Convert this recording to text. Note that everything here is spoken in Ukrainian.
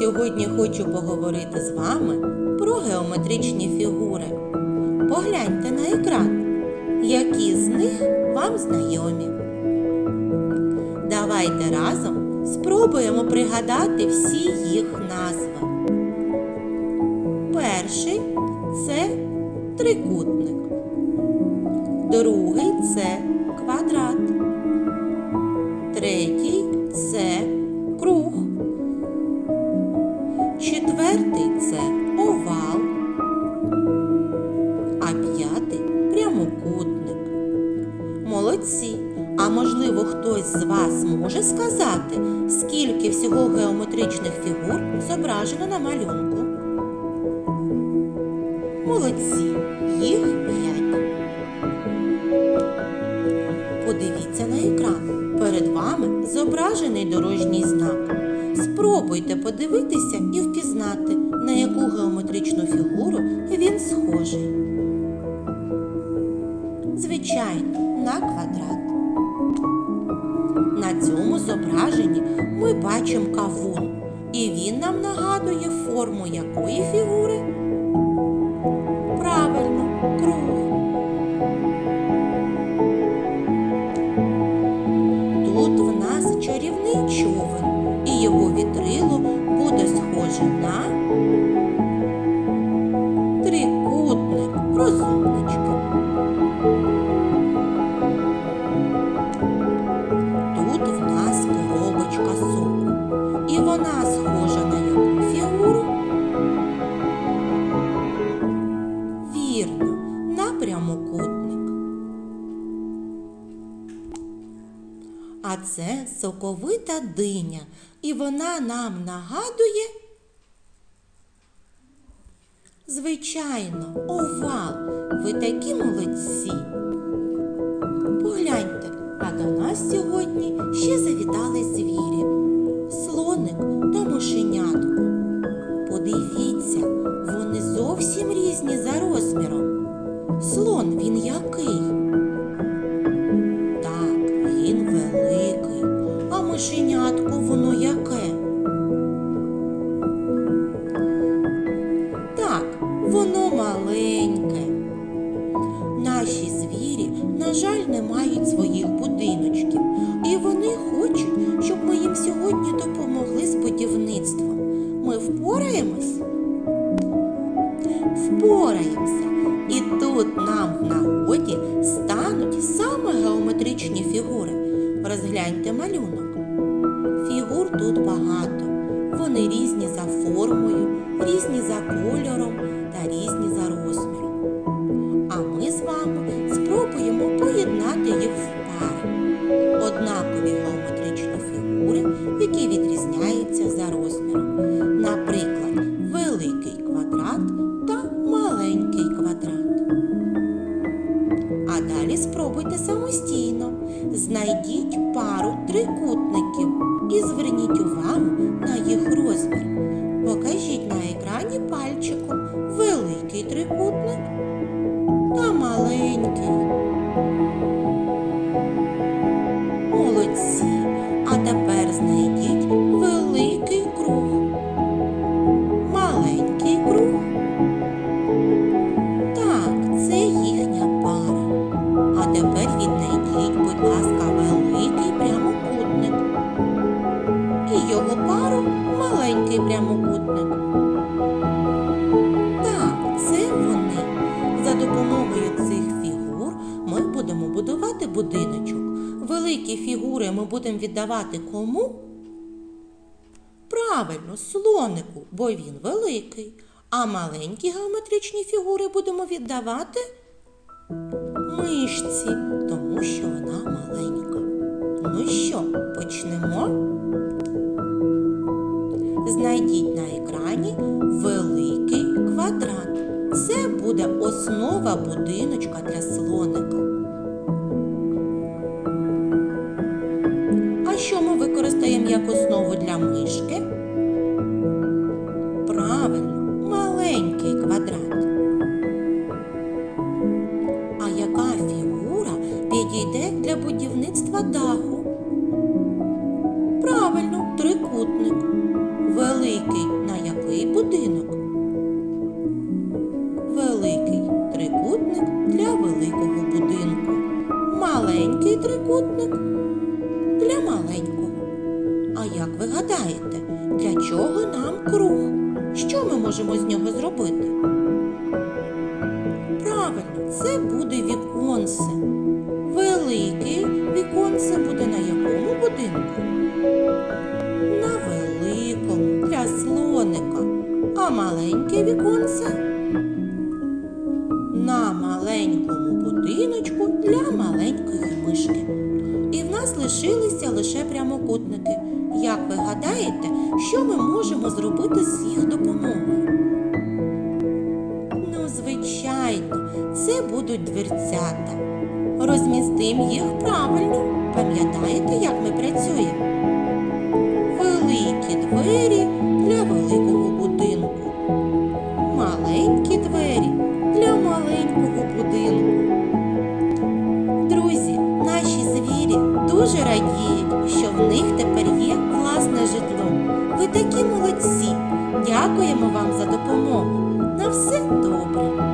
Сьогодні хочу поговорити з вами про геометричні фігури. Погляньте на екран, які з них вам знайомі. Давайте разом спробуємо пригадати всі їх назви. Перший це трикутник. Другий це квадрат. Третій прямокутник. Молодці! А можливо, хтось з вас може сказати, скільки всього геометричних фігур зображено на малюнку? Молодці! Їх п'ять. Подивіться на екран. Перед вами зображений дорожній знак. Спробуйте подивитися і впізнати, на яку геометричну фігуру він схожий. Звичайно, на квадрат. На цьому зображенні ми бачимо кавун, і він нам нагадує форму якої фігури? Правильно, круг. Тут в нас чарівний човен, і його вітрило буде схоже на Вірно, на прямокутник. А це соковита диня, і вона нам нагадує. Звичайно, овал. Ви такі молодці. Погляньте, а до нас сьогодні ще завітали звірі. Слон він який? Так, він великий, а мишенятко воно яке? Так, воно маленьке. Наші звірі, на жаль, не мають своїх будиночків, і вони хочуть, щоб ми їм сьогодні допомогли з будівництвом. Ми впораємось? Впораємося. Нам в нагоді стануть саме геометричні фігури. Розгляньте малюнок. Фігур тут багато. Вони різні за формою, різні за кольором зверніть увагу на їх розмір. Покажіть на екрані пальчиком великий трикутник та маленький. Молодці. А тепер знайдіть великий круг. Маленький круг. Так, це їхня пара. А тепер віднайдіть, Великі фігури ми будемо віддавати кому? Правильно, слонику, бо він великий. А маленькі геометричні фігури будемо віддавати мишці, тому що вона маленька. Ну що, почнемо? Знайдіть на екрані великий квадрат. Це буде основа будиночка для слоника. використаємо як основу для мишки. Правильно, маленький квадрат. А яка фігура підійде для будівництва даху? Правильно, трикутник. Великий на який будинок? Великий трикутник для великого будинку. Маленький трикутник для маленького гадаєте, для чого нам круг? Що ми можемо з нього зробити? Правильно, це буде віконце. Велике віконце буде на якому будинку? На великому для слоника. А маленьке віконце? Прямокутники. Як ви гадаєте, що ми можемо зробити з їх допомогою? Ну, звичайно, це будуть дверцята. Розмістимо їх правильно. Пам'ятаєте, як ми працюємо? Великі двері для великого будинку. Маленькі двері для маленького будинку. Друзі, наші звірі дуже радіють, в них тепер є власне житло. Ви такі молодці. Дякуємо вам за допомогу. На все добре.